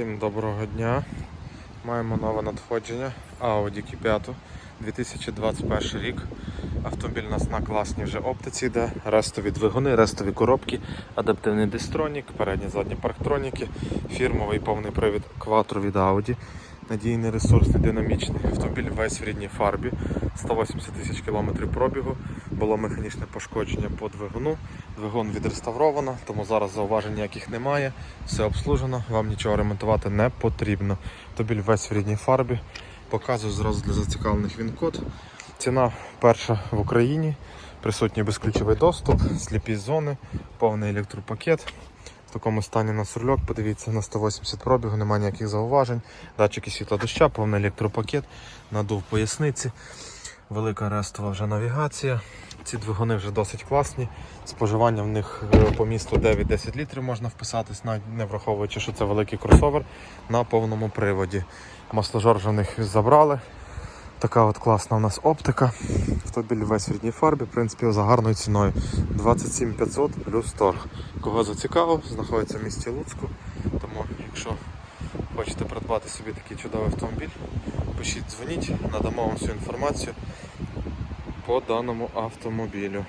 Всім доброго дня. Маємо нове надходження Audi Q5 2021 рік. Автомобіль у нас на класній вже оптиці йде, рестові двигуни, рестові коробки, адаптивний дистронік, передні задні парктроніки, фірмовий повний привід Quattro від Audi. Надійний ресурсний, динамічний автомобіль весь в рідній фарбі, 180 тисяч кілометрів пробігу, було механічне пошкодження по двигуну. Двигун відреставровано, тому зараз зауважень ніяких немає. Все обслужено, вам нічого ремонтувати не потрібно. Автомобіль весь в рідній фарбі. Показую зразу для зацікавлених він-код. Ціна перша в Україні. Присутній безключовий доступ, сліпі зони, повний електропакет. В такому стані на сурльок, подивіться на 180 пробігу, немає ніяких зауважень. Датчики світла доща, повний електропакет, надув поясниці, велика рестова вже навігація. Ці двигуни вже досить класні. Споживання в них е, по місту 9-10 літрів можна вписатись, навіть не враховуючи, що це великий кросовер на повному приводі. Масложор вже в них забрали. Така от класна у нас оптика. Автомобіль весь в рідній фарбі, в принципі, за гарною ціною. 27 500 плюс торг. Кого зацікавив, знаходиться в місті Луцьку. Тому, якщо хочете придбати собі такий чудовий автомобіль, пишіть, дзвоніть, надамо вам всю інформацію по даному автомобілю.